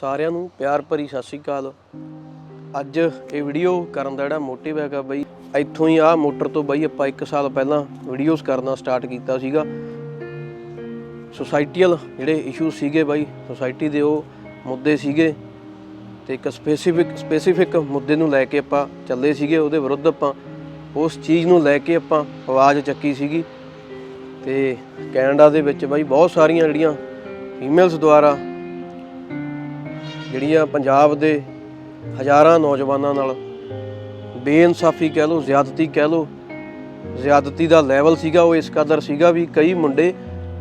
ਸਾਰਿਆਂ ਨੂੰ ਪਿਆਰ ਭਰੀ ਸਤਿ ਸ਼੍ਰੀ ਅਕਾਲ। ਅੱਜ ਇਹ ਵੀਡੀਓ ਕਰਨ ਦਾ ਜਿਹੜਾ ਮੋਟਿਵ ਹੈਗਾ ਬਈ, ਇੱਥੋਂ ਹੀ ਆ ਮੋਟਰ ਤੋਂ ਬਈ ਆਪਾਂ 1 ਸਾਲ ਪਹਿਲਾਂ ਵੀਡੀਓਜ਼ ਕਰਨਾ ਸਟਾਰਟ ਕੀਤਾ ਸੀਗਾ। ਸੋਸਾਇਟੀਅਲ ਜਿਹੜੇ ਇਸ਼ੂ ਸੀਗੇ ਬਾਈ ਸੋਸਾਇਟੀ ਦੇ ਉਹ ਮੁੱਦੇ ਸੀਗੇ ਤੇ ਇੱਕ ਸਪੈਸੀਫਿਕ ਸਪੈਸੀਫਿਕ ਮੁੱਦੇ ਨੂੰ ਲੈ ਕੇ ਆਪਾਂ ਚੱਲੇ ਸੀਗੇ, ਉਹਦੇ ਵਿਰੁੱਧ ਆਪਾਂ ਉਸ ਚੀਜ਼ ਨੂੰ ਲੈ ਕੇ ਆਪਾਂ ਆਵਾਜ਼ ਚੱਕੀ ਸੀਗੀ। ਤੇ ਕੈਨੇਡਾ ਦੇ ਵਿੱਚ ਬਾਈ ਬਹੁਤ ਸਾਰੀਆਂ ਜਿਹੜੀਆਂ ਫੀਮੇਲਸ ਦੁਆਰਾ ਜਿਹੜੀਆਂ ਪੰਜਾਬ ਦੇ ਹਜ਼ਾਰਾਂ ਨੌਜਵਾਨਾਂ ਨਾਲ ਬੇਇਨਸਾਫੀ ਕਹਿ ਲਓ, ਜ਼ਿਆਦਤੀ ਕਹਿ ਲਓ, ਜ਼ਿਆਦਤੀ ਦਾ ਲੈਵਲ ਸੀਗਾ, ਉਹ ਇਸ ਕਦਰ ਸੀਗਾ ਵੀ ਕਈ ਮੁੰਡੇ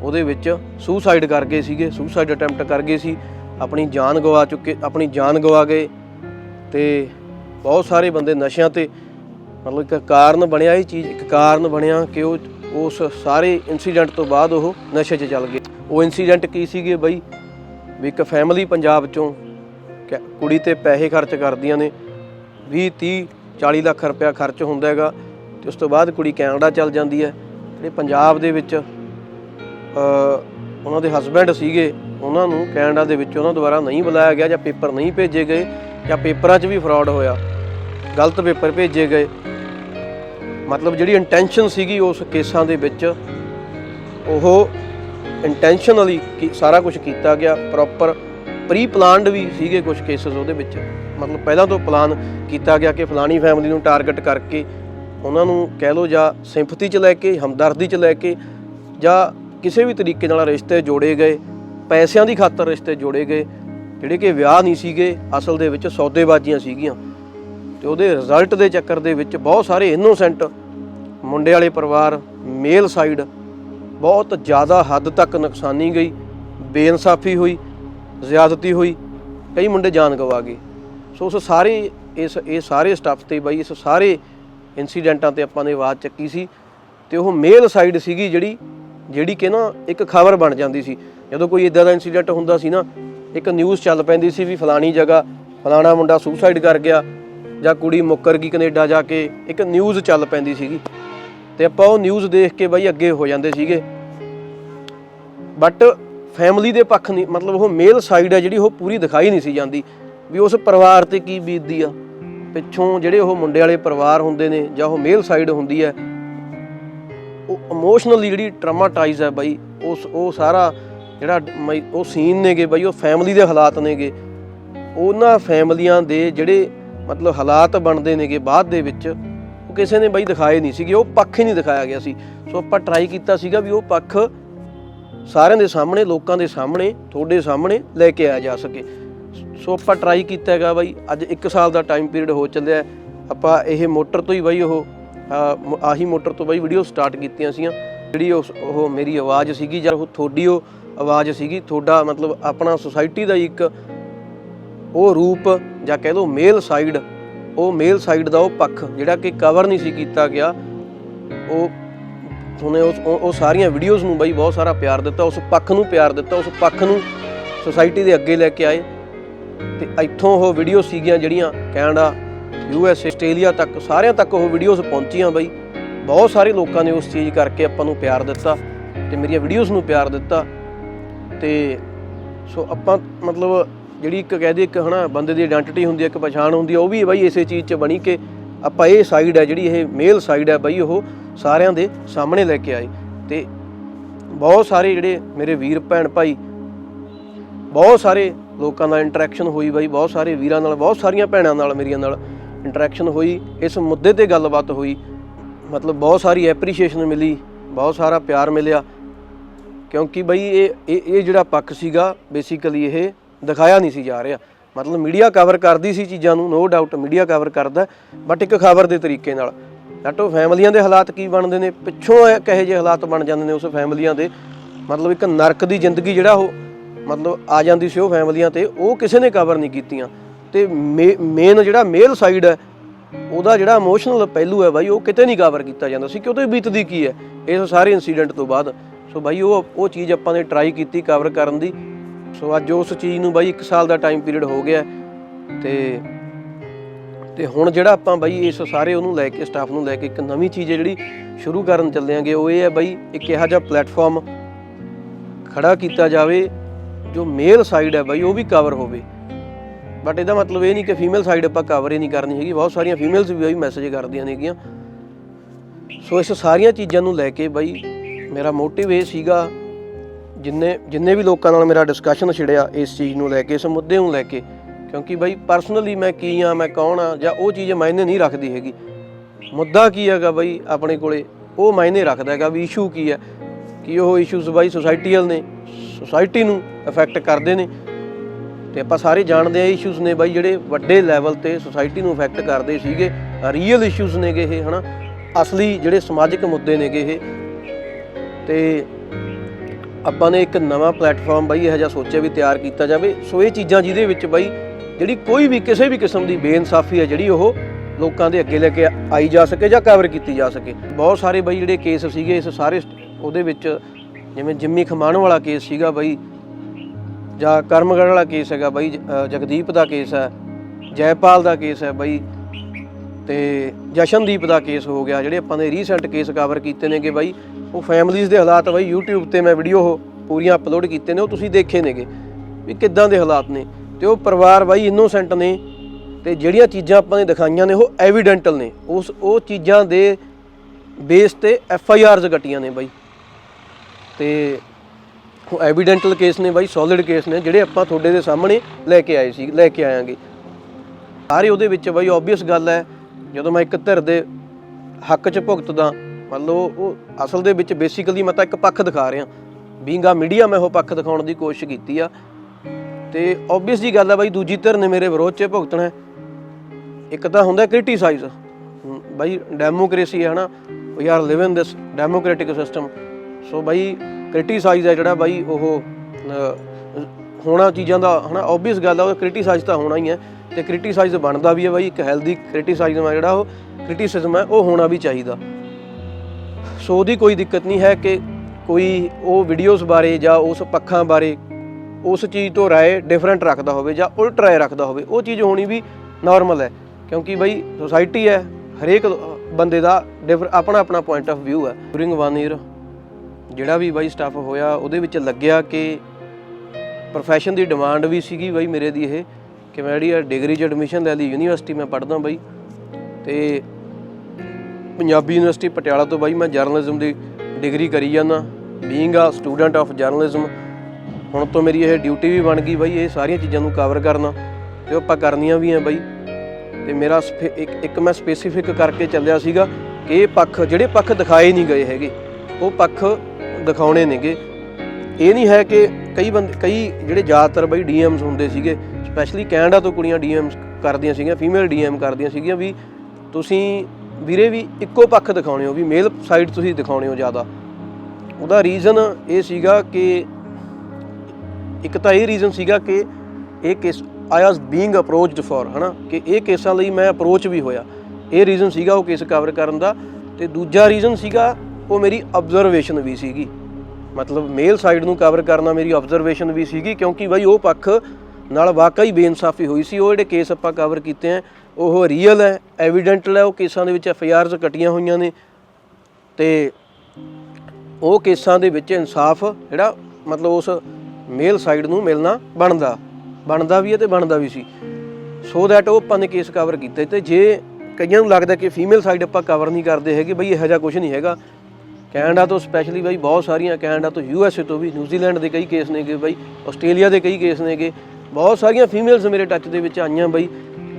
ਉਹਦੇ ਵਿੱਚ ਸੁਸਾਈਡ ਕਰ ਗਏ ਸੀਗੇ ਸੁਸਾਈਡ ਅਟੈਂਪਟ ਕਰ ਗਏ ਸੀ, ਆਪਣੀ ਜਾਨ ਗਵਾ ਚੁੱਕੇ, ਆਪਣੀ ਜਾਨ ਗਵਾ ਗਏ ਤੇ ਬਹੁਤ ਸਾਰੇ ਬੰਦੇ ਨਸ਼ਿਆਂ ਤੇ ਮਤਲਬ ਇੱਕ ਕਾਰਨ ਬਣਿਆ, ਇਹ ਚੀਜ਼ ਇੱਕ ਕਾਰਨ ਬਣਿਆ ਕਿ ਉਹ, ਉਸ ਸਾਰੇ ਇਨਸੀਡੈਂਟ ਤੋਂ ਬਾਅਦ ਉਹ ਨਸ਼ੇ 'ਚ ਚੱਲ ਗਏ। ਉਹ ਇਨਸੀਡੈਂਟ ਕੀ ਸੀਗੇ ਬਈ? ਵੀ ਇੱਕ ਫੈਮਿਲੀ ਪੰਜਾਬ ਚੋਂ ਕੁੜੀ ਤੇ ਪੈਸੇ ਖਰਚ ਕਰਦੀਆਂ ਨੇ। 20 30 40 ਲੱਖ ਰੁਪਇਆ ਖਰਚ ਹੁੰਦਾ ਹੈਗਾ ਤੇ ਉਸ ਤੋਂ ਬਾਅਦ ਕੁੜੀ ਕੈਨੇਡਾ ਚੱਲ ਜਾਂਦੀ ਹੈ। ਜਿਹੜੇ ਪੰਜਾਬ ਦੇ ਵਿੱਚ ਉਹਨਾਂ ਦੇ ਹਸਬੰਡ ਸੀਗੇ, ਉਹਨਾਂ ਨੂੰ ਕੈਨੇਡਾ ਦੇ ਵਿੱਚ ਉਹਨਾਂ ਦੁਆਰਾ ਨਹੀਂ ਬੁਲਾਇਆ ਗਿਆ ਜਾਂ ਪੇਪਰ ਨਹੀਂ ਭੇਜੇ ਗਏ ਜਾਂ ਪੇਪਰਾਂ 'ਚ ਵੀ ਫਰਾਡ ਹੋਇਆ, ਗਲਤ ਪੇਪਰ ਭੇਜੇ ਗਏ। ਮਤਲਬ ਜਿਹੜੀ ਇੰਟੈਂਸ਼ਨ ਸੀਗੀ ਉਸ ਕੇਸਾਂ ਦੇ ਵਿੱਚ, ਉਹ ਇੰਟੈਂਸ਼ਨਲੀ ਸਾਰਾ ਕੁਝ ਕੀਤਾ ਗਿਆ ਪ੍ਰੋਪਰ ਪ੍ਰੀ ਪਲਾਨਡ ਵੀ ਸੀਗੇ ਕੁਝ ਕੇਸਸ ਉਹਦੇ ਵਿੱਚ। ਮਤਲਬ ਪਹਿਲਾਂ ਤੋਂ ਪਲਾਨ ਕੀਤਾ ਗਿਆ ਕਿ ਫਲਾਣੀ ਫੈਮਿਲੀ ਨੂੰ ਟਾਰਗੇਟ ਕਰਕੇ ਉਹਨਾਂ ਨੂੰ ਕਹਿ ਲਓ ਜਾਂ ਸਿੰਪਥੀ 'ਚ ਲੈ ਕੇ, ਹਮਦਰਦੀ 'ਚ ਲੈ ਕੇ ਜਾਂ ਕਿਸੇ ਵੀ ਤਰੀਕੇ ਨਾਲ ਰਿਸ਼ਤੇ ਜੋੜੇ ਗਏ, ਪੈਸਿਆਂ ਦੀ ਖਾਤਰ ਰਿਸ਼ਤੇ ਜੋੜੇ ਗਏ, ਜਿਹੜੇ ਕਿ ਵਿਆਹ ਨਹੀਂ ਸੀਗੇ, ਅਸਲ ਦੇ ਵਿੱਚ ਸੌਦੇਬਾਜ਼ੀਆਂ ਸੀਗੀਆਂ। ਤੇ ਉਹਦੇ ਰਿਜ਼ਲਟ ਦੇ ਚੱਕਰ ਦੇ ਵਿੱਚ ਬਹੁਤ ਸਾਰੇ ਇਨੋਸੈਂਟ ਮੁੰਡੇ ਵਾਲੇ ਪਰਿਵਾਰ ਮੇਲ ਸਾਈਡ ਬਹੁਤ ਜ਼ਿਆਦਾ ਹੱਦ ਤੱਕ ਨੁਕਸਾਨੀ ਗਈ, ਬੇਇਨਸਾਫੀ ਹੋਈ ਜ਼ਿਆਦਤੀ ਹੋਈ, ਕਈ ਮੁੰਡੇ ਜਾਨ ਗਵਾ ਗਏ। ਸੋ ਉਸ ਸਾਰੇ, ਇਸ, ਇਹ ਸਾਰੇ ਸਟੱਫ ਤੇ ਬਾਈ, ਇਸ ਸਾਰੇ ਇਨਸੀਡੈਂਟਾਂ ਤੇ ਆਪਾਂ ਨੇ ਆਵਾਜ਼ ਚੱਕੀ ਸੀ। ਤੇ ਉਹ ਮੇਲ ਸਾਈਡ ਸੀਗੀ ਜਿਹੜੀ ਜਿਹੜੀ ਕਿ ਨਾ ਇੱਕ ਖਬਰ ਬਣ ਜਾਂਦੀ ਸੀ। ਜਦੋਂ ਕੋਈ ਇਦਾਂ ਦਾ ਇਨਸੀਡੈਂਟ ਹੁੰਦਾ ਸੀ ਨਾ, ਇੱਕ ਨਿਊਜ਼ ਚੱਲ ਪੈਂਦੀ ਸੀ ਵੀ ਫਲਾਣੀ ਜਗ੍ਹਾ, ਫਲਾਣਾ ਮੁੰਡਾ ਸੁਸਾਈਡ ਕਰ ਗਿਆ, ਜਾਂ ਕੁੜੀ ਮੁੱਕਰ ਗਈ ਕੈਨੇਡਾ ਜਾ ਕੇ, ਇੱਕ ਨਿਊਜ਼ ਚੱਲ ਪੈਂਦੀ ਸੀਗੀ। ਤੇ ਆਪਾਂ ਉਹ ਨਿਊਜ਼ ਦੇਖ ਕੇ ਬਈ ਅੱਗੇ ਹੋ ਜਾਂਦੇ ਸੀਗੇ। ਬਟ ਫੈਮਿਲੀ ਦੇ ਪੱਖ ਨਹੀਂ, ਮਤਲਬ ਉਹ ਮੇਲ ਸਾਈਡ ਹੈ ਜਿਹੜੀ ਉਹ ਪੂਰੀ ਦਿਖਾਈ ਨਹੀਂ ਸੀ ਜਾਂਦੀ ਵੀ ਉਸ ਪਰਿਵਾਰ ਤੇ ਕੀ ਬੀਤਦੀ ਆ। ਪਿੱਛੋਂ ਜਿਹੜੇ ਉਹ ਮੁੰਡੇ ਵਾਲੇ ਪਰਿਵਾਰ ਹੁੰਦੇ ਨੇ ਜਾਂ ਉਹ ਮੇਲ ਸਾਈਡ ਹੁੰਦੀ ਹੈ ਉਹ ਇਮੋਸ਼ਨਲੀ ਜਿਹੜੀ ਟਰਾਮਾਟਾਈਜ਼ ਹੈ ਬਾਈ, ਉਸ, ਉਹ ਸਾਰਾ ਜਿਹੜਾ ਮਈ- ਉਹ ਸੀਨ ਨੇਗੇ ਬਾਈ, ਉਹ ਫੈਮਿਲੀ ਦੇ ਹਾਲਾਤ ਨੇਗੇ। ਉਹਨਾਂ ਫੈਮਲੀਆਂ ਦੇ ਜਿਹੜੇ ਮਤਲਬ ਹਾਲਾਤ ਬਣਦੇ ਨੇਗੇ ਬਾਅਦ ਦੇ ਵਿੱਚ, ਉਹ ਕਿਸੇ ਨੇ ਬਾਈ ਦਿਖਾਏ ਨਹੀਂ ਸੀਗੇ, ਉਹ ਪੱਖ ਹੀ ਨਹੀਂ ਦਿਖਾਇਆ ਗਿਆ ਸੀ। ਸੋ ਆਪਾਂ ਟਰਾਈ ਕੀਤਾ ਸੀਗਾ ਵੀ ਉਹ ਪੱਖ ਸਾਰਿਆਂ ਦੇ ਸਾਹਮਣੇ ਲੋਕਾਂ ਦੇ ਸਾਹਮਣੇ ਤੁਹਾਡੇ ਸਾਹਮਣੇ ਲੈ ਕੇ ਆਇਆ ਜਾ ਸਕੇ। ਸੋ ਆਪਾਂ ਟਰਾਈ ਕੀਤਾ ਹੈਗਾ ਬਾਈ ਅੱਜ 1 ਸਾਲ ਦਾ ਟਾਈਮ ਪੀਰੀਅਡ ਹੋ ਚੱਲਿਆ ਆਪਾਂ ਇਹ ਮੋਟਰ ਤੋਂ ਹੀ ਬਾਈ ਉਹ ਆ, ਆਹੀ ਮੋਟਰ ਤੋਂ ਬਾਈ ਵੀਡੀਓ ਸਟਾਰਟ ਕੀਤੀਆਂ ਸੀਆਂ। ਜਿਹੜੀ ਉਸ ਉਹ ਮੇਰੀ ਆਵਾਜ਼ ਸੀਗੀ ਜਾਂ ਉਹ ਤੁਹਾਡੀ ਉਹ ਆਵਾਜ਼ ਸੀਗੀ ਤੁਹਾਡਾ ਮਤਲਬ ਆਪਣਾ ਸੁਸਾਇਟੀ ਦਾ ਇੱਕ ਉਹ ਰੂਪ ਜਾਂ ਕਹਿ ਲਓ ਮੇਲ ਸਾਈਡ ਉਹ ਮੇਲ ਸਾਈਡ ਦਾ ਉਹ ਪੱਖ ਜਿਹੜਾ ਕਿ ਕਵਰ ਨਹੀਂ ਸੀ ਕੀਤਾ ਗਿਆ ਉਹ ਉਹਨੇ ਉਸ ਉਹ ਸਾਰੀਆਂ ਵੀਡੀਓਜ਼ ਨੂੰ ਬਈ ਬਹੁਤ ਸਾਰਾ ਪਿਆਰ ਦਿੱਤਾ, ਉਸ ਪੱਖ ਨੂੰ ਪਿਆਰ ਦਿੱਤਾ, ਉਸ ਪੱਖ ਨੂੰ ਸੁਸਾਇਟੀ ਦੇ ਅੱਗੇ ਲੈ ਕੇ ਆਏ। ਤੇ ਇੱਥੋਂ ਉਹ ਵੀਡੀਓ ਸੀਗੀਆਂ ਜਿਹੜੀਆਂ ਕੈਨੇਡਾ ਯੂ ਐਸ ਆਸਟ੍ਰੇਲੀਆ ਤੱਕ, ਸਾਰਿਆਂ ਤੱਕ ਉਹ ਵੀਡੀਓਜ਼ ਪਹੁੰਚੀਆਂ ਬਈ। ਬਹੁਤ ਸਾਰੇ ਲੋਕਾਂ ਨੇ ਉਸ ਚੀਜ਼ ਕਰਕੇ ਆਪਾਂ ਨੂੰ ਪਿਆਰ ਦਿੱਤਾ ਤੇ ਮੇਰੀਆਂ ਵੀਡੀਓਜ਼ ਨੂੰ ਪਿਆਰ ਦਿੱਤਾ। ਤੇ ਸੋ ਆਪਾਂ ਮਤਲਬ ਜਿਹੜੀ ਇੱਕ ਕਹਦੇ ਇੱਕ ਹਨਾ, ਬੰਦੇ ਦੀ ਆਇਡੈਂਟੀਟੀ ਹੁੰਦੀ ਹੈ, ਇੱਕ ਪਛਾਣ ਹੁੰਦੀ ਹੈ, ਉਹ ਵੀ ਬਾਈ ਇਸੇ ਚੀਜ਼ 'ਚ ਬਣੀ ਕਿ ਆਪਾਂ ਇਹ ਸਾਈਡ ਹੈ ਜਿਹੜੀ ਇਹ ਮੇਲ ਸਾਈਡ ਹੈ ਬਈ, ਉਹ ਸਾਰਿਆਂ ਦੇ ਸਾਹਮਣੇ ਲੈ ਕੇ ਆਏ। ਤੇ ਬਹੁਤ ਸਾਰੇ ਜਿਹੜੇ ਮੇਰੇ ਵੀਰ ਭੈਣ ਭਾਈ, ਬਹੁਤ ਸਾਰੇ ਲੋਕਾਂ ਨਾਲ ਇੰਟਰੈਕਸ਼ਨ ਹੋਈ ਬਾਈ, ਬਹੁਤ ਸਾਰੇ ਵੀਰਾਂ ਨਾਲ, ਬਹੁਤ ਸਾਰੀਆਂ ਭੈਣਾਂ ਨਾਲ ਮੇਰੀਆਂ ਨਾਲ ਇੰਟਰੈਕਸ਼ਨ ਹੋਈ। ਇਸ ਮੁੱਦੇ ਤੇ ਗੱਲਬਾਤ ਹੋਈ। ਮਤਲਬ ਬਹੁਤ ਸਾਰੀ ਐਪਰੀਸ਼ੀਏਸ਼ਨ ਮਿਲੀ, ਬਹੁਤ ਸਾਰਾ ਪਿਆਰ ਮਿਲਿਆ। ਕਿਉਂਕਿ ਬਈ, ਇਹ ਇਹ ਇਹ ਜਿਹੜਾ ਪੱਖ ਸੀਗਾ ਬੇਸਿਕਲੀ ਇਹ ਦਿਖਾਇਆ ਨਹੀਂ ਸੀ ਜਾ ਰਿਹਾ। ਮਤਲਬ ਮੀਡੀਆ ਕਵਰ ਕਰਦੀ ਸੀ ਚੀਜ਼ਾਂ ਨੂੰ ਨੋ ਡਾਊਟ ਮੀਡੀਆ ਕਵਰ ਕਰਦਾ ਬਟ ਇੱਕ ਖਬਰ ਦੇ ਤਰੀਕੇ ਨਾਲ। ਡਾਟੋ ਫੈਮਲੀਆਂ ਦੇ ਹਾਲਾਤ ਕੀ ਬਣਦੇ ਨੇ, ਪਿੱਛੋਂ ਇਹ ਕਹੇ ਜਿਹੇ ਹਾਲਾਤ ਬਣ ਜਾਂਦੇ ਨੇ ਉਸ ਫੈਮਲੀਆਂ ਦੇ। ਮਤਲਬ ਇੱਕ ਨਰਕ ਦੀ ਜ਼ਿੰਦਗੀ ਜਿਹੜਾ ਉਹ, ਮਤਲਬ ਆ ਜਾਂਦੀ ਸੀ ਉਹ ਫੈਮਲੀਆਂ ਤੇ, ਉਹ ਕਿਸੇ ਨੇ ਕਵਰ ਨਹੀਂ ਕੀਤੀਆਂ। ਤੇ ਮੇਨ ਜਿਹੜਾ ਮੇਲ ਸਾਈਡ ਹੈ, ਉਹਦਾ ਜਿਹੜਾ ਇਮੋਸ਼ਨਲ ਪਹਿਲੂ ਹੈ ਬਾਈ, ਉਹ ਕਿਤੇ ਨਹੀਂ ਕਵਰ ਕੀਤਾ ਜਾਂਦਾ ਸੀ ਕਿ ਉਹਦੇ ਬੀਤਦੀ ਕੀ ਹੈ? ਇਸ ਸਾਰੇ ਇਨਸੀਡੈਂਟ ਤੋਂ ਬਾਅਦ। ਸੋ ਬਾਈ, ਉਹ ਉਹ ਚੀਜ਼ ਆਪਾਂ ਨੇ ਟਰਾਈ ਕੀਤੀ ਕਵਰ ਕਰਨ ਦੀ। ਸੋ ਅੱਜ ਉਸ ਚੀਜ਼ ਨੂੰ ਬਾਈ 1 ਸਾਲ ਦਾ ਟਾਈਮ ਪੀਰੀਅਡ ਹੋ ਗਿਆ ਹੈ ਤੇ ਤੇ ਹੁਣ ਜਿਹੜਾ ਆਪਾਂ ਬਾਈ ਇਸ ਸਾਰੇ ਉਹਨੂੰ ਲੈ ਕੇ ਸਟਾਫ ਨੂੰ ਲੈ ਕੇ ਇੱਕ ਨਵੀਂ ਚੀਜ਼ ਹੈ ਜਿਹੜੀ ਸ਼ੁਰੂ ਕਰਨ ਚੱਲੇ ਆਂਗੇ, ਉਹ ਇਹ ਹੈ ਬਾਈ ਇੱਕ ਇਹੋ ਜਿਹਾ ਪਲੇਟਫਾਰਮ ਖੜਾ ਕੀਤਾ ਜਾਵੇ ਜੋ ਮੇਲ ਸਾਈਡ ਹੈ ਬਾਈ, ਉਹ ਵੀ ਕਵਰ ਹੋਵੇ। ਬਟ ਇਹਦਾ ਮਤਲਬ ਇਹ ਨਹੀਂ ਕਿ ਫੀਮੇਲ ਸਾਈਡ ਆਪਾਂ ਕਵਰ ਹੀ ਨਹੀਂ ਕਰਨੀ ਹੈਗੀ, ਬਹੁਤ ਸਾਰੀਆਂ ਫੀਮੇਲਸ ਵੀ ਬਾਈ ਮੈਸੇਜ ਕਰਦੀਆਂ ਨੇਗੀਆਂ। ਸੋ ਇਸ ਸਾਰੀਆਂ ਚੀਜ਼ਾਂ ਨੂੰ ਲੈ ਕੇ ਬਾਈ ਮੇਰਾ ਮੋਟਿਵ ਇਹ ਸੀਗਾ ਜਿੰਨੇ ਜਿੰਨੇ ਵੀ ਲੋਕਾਂ ਨਾਲ ਮੇਰਾ ਡਿਸਕਸ਼ਨ ਛਿੜਿਆ ਇਸ ਚੀਜ਼ ਨੂੰ ਲੈ ਕੇ, ਇਸ ਮੁੱਦੇ ਨੂੰ ਲੈ ਕੇ, ਕਿਉਂਕਿ ਬਾਈ ਪਰਸਨਲੀ ਮੈਂ ਕੀ ਆ, ਮੈਂ ਕੌਣ ਆ, ਜਾਂ ਉਹ ਚੀਜ਼ ਮਾਇਨੇ ਨਹੀਂ ਰੱਖਦੀ ਹੈਗੀ। ਮੁੱਦਾ ਕੀ ਹੈਗਾ ਬਾਈ ਆਪਣੇ ਕੋਲੇ, ਉਹ ਮਾਇਨੇ ਰੱਖਦਾ ਹੈਗਾ ਵੀ ਇਸ਼ੂ ਕੀ ਹੈ, ਕਿ ਉਹ ਇਸ਼ੂਜ਼ ਬਾਈ ਸੋਸਾਇਟੀਅਲ ਨੇ ਸੋਸਾਇਟੀ ਨੂੰ ਅਫੈਕਟ ਕਰਦੇ ਨੇ। ਤੇ ਆਪਾਂ ਸਾਰੇ ਜਾਣਦੇ ਆ ਇਸ਼ੂਜ਼ ਨੇ ਬਾਈ ਜਿਹੜੇ ਵੱਡੇ ਲੈਵਲ ਤੇ ਸੋਸਾਇਟੀ ਨੂੰ ਅਫੈਕਟ ਕਰਦੇ ਸੀਗੇ ਰੀਅਲ ਇਸ਼ੂਜ਼ ਨੇਗੇ ਇਹ, ਹਨਾ। ਅਸਲੀ ਜਿਹੜੇ ਸਮਾਜਿਕ ਮੁੱਦੇ ਨੇਗੇ ਇਹ। ਤੇ ਆਪਾਂ ਨੇ ਇੱਕ ਨਵਾਂ ਪਲੇਟਫਾਰਮ ਬਾਈ ਇਹੋ ਜਿਹਾ ਸੋਚਿਆ ਵੀ ਤਿਆਰ ਕੀਤਾ ਜਾਵੇ। ਸੋ ਇਹ ਚੀਜ਼ਾਂ ਜਿਹਦੇ ਵਿੱਚ ਬਾਈ ਜਿਹੜੀ ਕੋਈ ਵੀ ਕਿਸੇ ਵੀ ਕਿਸਮ ਦੀ ਬੇਇਨਸਾਫੀ ਹੈ ਜਿਹੜੀ ਉਹ ਲੋਕਾਂ ਦੇ ਅੱਗੇ ਲੈ ਕੇ ਆਈ ਜਾ ਸਕੇ ਜਾਂ ਕਵਰ ਕੀਤੀ ਜਾ ਸਕੇ। ਬਹੁਤ ਸਾਰੇ ਬਾਈ ਜਿਹੜੇ ਕੇਸ ਸੀਗੇ ਇਸ ਸਾਰੇ ਉਹਦੇ ਵਿੱਚ ਜਿਵੇਂ ਜਿੰਮੀ ਖਮਾਣੋ ਵਾਲਾ ਕੇਸ ਸੀਗਾ ਬਾਈ, ਜਾਂ ਕਰਮਗੜ ਵਾਲਾ ਕੇਸ ਹੈਗਾ ਬਾਈ, ਜ- ਜਗਦੀਪ ਦਾ ਕੇਸ ਹੈ, ਜੈਪਾਲ ਦਾ ਕੇਸ ਹੈ ਬਾਈ, ਤੇ ਜਸ਼ਨਦੀਪ ਦਾ ਕੇਸ ਹੋ ਗਿਆ। ਜਿਹੜੇ ਆਪਾਂ ਨੇ ਰੀਸੈਂਟ ਕੇਸ ਕਵਰ ਕੀਤੇ ਨੇਗੇ ਬਾਈ ਉਹ ਫੈਮਲੀਆਂ ਦੇ ਹਾਲਾਤ ਬਾਈ YouTube ਤੇ ਮੈਂ ਵੀਡੀਓ ਪੂਰੀਆਂ ਅਪਲੋਡ ਕੀਤੇ ਨੇ, ਉਹ ਤੁਸੀਂ ਦੇਖੇ ਨੇਗੇ ਵੀ ਕਿੱਦਾਂ ਦੇ ਹਾਲਾਤ ਨੇ। ਤੇ ਉਹ ਪਰਿਵਾਰ ਬਾਈ ਇਨੋਸੈਂਟ ਨੇ ਤੇ ਜਿਹੜੀਆਂ ਚੀਜ਼ਾਂ ਆਪਾਂ ਨੇ ਦਿਖਾਈਆਂ ਨੇ, ਉਹ ਐਵੀਡੈਂਟਲ ਨੇ। ਉਸ, ਉਹ ਚੀਜ਼ਾਂ ਦੇ ਬੇਸ ਤੇ ਐਫ ਆਈ ਆਰਜ਼ ਕੱਟੀਆਂ ਨੇ ਬਾਈ। ਤੇ ਉਹ ਐਵੀਡੈਂਟਲ ਕੇਸ ਨੇ ਬਾਈ ਸੋਲਿਡ ਕੇਸ ਨੇ, ਜਿਹੜੇ ਆਪਾਂ ਤੁਹਾਡੇ ਦੇ ਸਾਹਮਣੇ ਲੈ ਕੇ ਆਏ ਸੀ, ਲੈ ਕੇ ਆਇਆਂਗੇ। ਸਾਰੇ ਉਹਦੇ ਵਿੱਚ ਬਾਈ ਆਬਵੀਅਸ ਗੱਲ ਹੈ, ਜਦੋਂ ਮੈਂ ਇੱਕ ਧਿਰ ਦੇ ਹੱਕ 'ਚ ਭੁਗਤਦਾ ਮੰਨ ਲਓ ਉਹ ਅਸਲ ਦੇ ਵਿੱਚ ਬੇਸਿਕਲੀ ਮੈਂ ਤਾਂ ਇੱਕ ਪੱਖ ਦਿਖਾ ਰਿਹਾ। ਬੀਂਗਾ ਮੀਡੀਆ ਮੈਂ ਉਹ ਪੱਖ ਦਿਖਾਉਣ ਦੀ ਕੋਸ਼ਿਸ਼ ਕੀਤੀ ਆ। ਤੇ ਆਬਵੀਅਸ ਜੀ ਗੱਲ ਆ ਬਾਈ, ਦੂਜੀ ਧਿਰ ਨੇ ਮੇਰੇ ਵਿਰੋਧ 'ਚ ਭੁਗਤਣਾ ਹੈ। ਇੱਕ ਤਾਂ ਹੁੰਦਾ ਕ੍ਰਿਟੀਸਾਈਜ਼ ਬਾਈ ਡੈਮੋਕ੍ਰੇਸੀ ਹੈ ਹਨਾ। We are live in this democratic system so by criticise ਹੈ ਜਿਹੜਾ ਬਾਈ, ਉਹ ਹੋਣਾ ਚੀਜ਼ਾਂ ਦਾ ਹਨਾ ਆਬਵੀਅਸ ਗੱਲ ਆ, ਉਹ ਕ੍ਰਿਟੀਸਾਈਜ਼ ਤਾਂ ਹੋਣਾ ਹੀ ਹੈ। ਤੇ ਕ੍ਰਿਟੀਸਾਈਜ਼ ਬਣਦਾ ਵੀ ਹੈ ਬਾਈ, ਇੱਕ ਹੈਲਦੀ ਕ੍ਰਿਟੀਸਾਈਜ਼ ਹੈ ਜਿਹੜਾ ਉਹ ਕ੍ਰਿਟੀਸਿਜ਼ਮ ਹੈ, ਉਹ ਹੋਣਾ ਵੀ ਚਾਹੀਦਾ। ਸੋ ਉਹਦੀ ਕੋਈ ਦਿੱਕਤ ਨਹੀਂ ਹੈ ਕਿ ਕੋਈ ਉਹ ਵੀਡੀਓਜ਼ ਬਾਰੇ ਜਾਂ ਉਸ ਪੱਖਾਂ ਬਾਰੇ ਉਸ ਚੀਜ਼ ਤੋਂ ਰਾਏ ਡਿਫਰੈਂਟ ਰੱਖਦਾ ਹੋਵੇ ਜਾਂ ਉਲਟ ਰਾਏ ਰੱਖਦਾ ਹੋਵੇ, ਉਹ ਚੀਜ਼ ਹੋਣੀ ਵੀ ਨਾਰਮਲ ਹੈ। ਕਿਉਂਕਿ ਬਈ ਸੋਸਾਇਟੀ ਹੈ, ਹਰੇਕ ਬੰਦੇ ਦਾ ਆਪਣਾ ਆਪਣਾ ਪੁਆਇੰਟ ਆਫ View ਹੈ। ਡੂਰਿੰਗ ਵਨ ਈਅਰ ਜਿਹੜਾ ਵੀ ਬਾਈ ਸਟਾਫ ਹੋਇਆ, ਉਹਦੇ ਵਿੱਚ ਲੱਗਿਆ ਕਿ ਪ੍ਰੋਫੈਸ਼ਨ ਦੀ ਡਿਮਾਂਡ ਵੀ ਸੀਗੀ ਬਾਈ ਮੇਰੇ ਦੀ ਇਹ, ਕਿ ਮੈਂ ਜਿਹੜੀ ਡਿਗਰੀ 'ਚ ਐਡਮਿਸ਼ਨ ਲੈ ਲਈ ਯੂਨੀਵਰਸਿਟੀ ਮੈਂ ਪੜ੍ਹਦਾ ਬਾਈ। ਤੇ ਪੰਜਾਬੀ ਯੂਨੀਵਰਸਿਟੀ ਪਟਿਆਲਾ ਤੋਂ ਬਾਈ, ਮੈਂ ਜਰਨਲਿਜ਼ਮ ਦੀ ਡਿਗਰੀ ਕਰੀ ਜਾਂਦਾ being a student of journalism ਹੁਣ ਤੋਂ ਮੇਰੀ ਇਹ ਡਿਊਟੀ ਵੀ ਬਣ ਗਈ ਬਾਈ, ਇਹ ਸਾਰੀਆਂ ਚੀਜ਼ਾਂ ਨੂੰ ਕਵਰ ਕਰਨਾ, ਤੇ ਉਹ ਆਪਾਂ ਕਰਨੀਆਂ ਵੀ ਆ ਬਾਈ। ਤੇ ਮੇਰਾ ਸਪੇ- ਇੱਕ ਇੱਕ ਮੈਂ ਸਪੈਸੀਫਿਕ ਕਰਕੇ ਚੱਲਿਆ ਸੀਗਾ ਕਿ ਇਹ ਪੱਖ, ਜਿਹੜੇ ਪੱਖ ਦਿਖਾਏ ਨਹੀਂ ਗਏ ਹੈਗੇ, ਉਹ ਪੱਖ ਦਿਖਾਉਣੇ ਨੇਗੇ। ਇਹ ਨਹੀਂ ਹੈ ਕਿ ਕਈ ਬੰਦੇ, ਕਈ ਜਿਹੜੇ ਜ਼ਿਆਦਾਤਰ ਬਈ ਡੀਐਮਸ ਹੁੰਦੇ ਸੀਗੇ ਸਪੈਸ਼ਲੀ ਕੈਨੇਡਾ ਤੋਂ ਕੁੜੀਆਂ ਡੀਐਮਸ ਕਰਦੀਆਂ ਸੀਗੀਆਂ ਫੀਮੇਲ ਡੀਐਮ ਕਰਦੀਆਂ ਸੀਗੀਆਂ ਵੀ, ਤੁਸੀਂ ਵੀਰੇ ਵੀ ਇੱਕੋ ਪੱਖ ਦਿਖਾਉਣੇ ਹੋ, ਵੀ ਮੇਲ ਸਾਈਡ ਤੁਸੀਂ ਦਿਖਾਉਣੇ ਹੋ ਜ਼ਿਆਦਾ। ਉਹਦਾ ਰੀਜ਼ਨ ਇਹ ਸੀਗਾ ਕਿ, ਇੱਕ ਤਾਂ ਇਹ ਰੀਜ਼ਨ ਸੀਗਾ ਕਿ ਇਹ case I was being approached for ਹਨਾ? ਕਿ ਇਹ ਕੇਸਾਂ ਲਈ ਮੈਂ ਅਪਰੋਚ ਵੀ ਹੋਇਆ। ਇਹ ਰੀਜ਼ਨ ਸੀਗਾ ਉਹ ਕੇਸ ਕਵਰ ਕਰਨ ਦਾ। ਤੇ ਦੂਜਾ ਰੀਜ਼ਨ ਸੀਗਾ, ਉਹ ਮੇਰੀ ਆਬਜ਼ਰਵੇਸ਼ਨ ਵੀ ਸੀਗੀ। ਮਤਲਬ ਮੇਲ ਸਾਈਡ ਨੂੰ ਕਵਰ ਕਰਨਾ ਮੇਰੀ ਆਬਜ਼ਰਵੇਸ਼ਨ ਵੀ ਸੀਗੀ, ਕਿਉਂਕਿ ਬਾਈ ਉਹ ਪੱਖ ਨਾਲ ਵਾਕਈ ਬੇਇਨਸਾਫੀ ਹੋਈ ਸੀ। ਉਹ ਜਿਹੜੇ ਕੇਸ ਆਪਾਂ ਕਵਰ ਕੀਤੇ ਆ ਉਹ ਰੀਅਲ ਹੈ ਐਵੀਡੈਂਟਲ ਹੈ, ਉਹ ਕੇਸਾਂ ਦੇ ਵਿੱਚ ਐਫ ਆਈ ਆਰਸ ਕੱਟੀਆਂ ਹੋਈਆਂ ਨੇ। ਤੇ ਉਹ ਕੇਸਾਂ ਦੇ ਵਿੱਚ ਇਨਸਾਫ, ਜਿਹੜਾ ਮਤਲਬ ਉਸ ਮੇਲ ਸਾਈਡ ਨੂੰ ਮਿਲਣਾ ਬਣਦਾ ਬਣਦਾ ਵੀ ਹੈ ਤੇ ਬਣਦਾ ਵੀ ਸੀ। ਸੋ ਦੈਟ ਉਹ ਆਪਾਂ ਨੇ ਕੇਸ ਕਵਰ ਕੀਤੇ ਤੇ ਜੇ ਕਈਆਂ ਨੂੰ ਲੱਗਦਾ ਕਿ ਫੀਮੇਲ ਸਾਈਡ ਆਪਾਂ ਕਵਰ ਨਹੀਂ ਕਰਦੇ ਹੈਗੇ, ਬਈ ਇਹੋ ਜਿਹਾ ਕੁਝ ਨਹੀਂ ਹੈਗਾ। ਕੈਨੇਡਾ ਤੋਂ ਸਪੈਸ਼ਲੀ ਬਈ ਬਹੁਤ ਸਾਰੀਆਂ, ਕੈਨੇਡਾ ਤੋਂ ਯੂ ਐਸ ਏ ਤੋਂ ਵੀ ਨਿਊਜ਼ੀਲੈਂਡ ਦੇ ਕਈ ਕੇਸ ਨੇਗੇ ਬਈ ਆਸਟ੍ਰੇਲੀਆ ਦੇ ਕਈ ਕੇਸ ਨੇਗੇ। ਬਹੁਤ ਸਾਰੀਆਂ ਫੀਮੇਲਸ ਮੇਰੇ ਟੱਚ ਦੇ ਵਿੱਚ ਆਈਆਂ ਬਈ।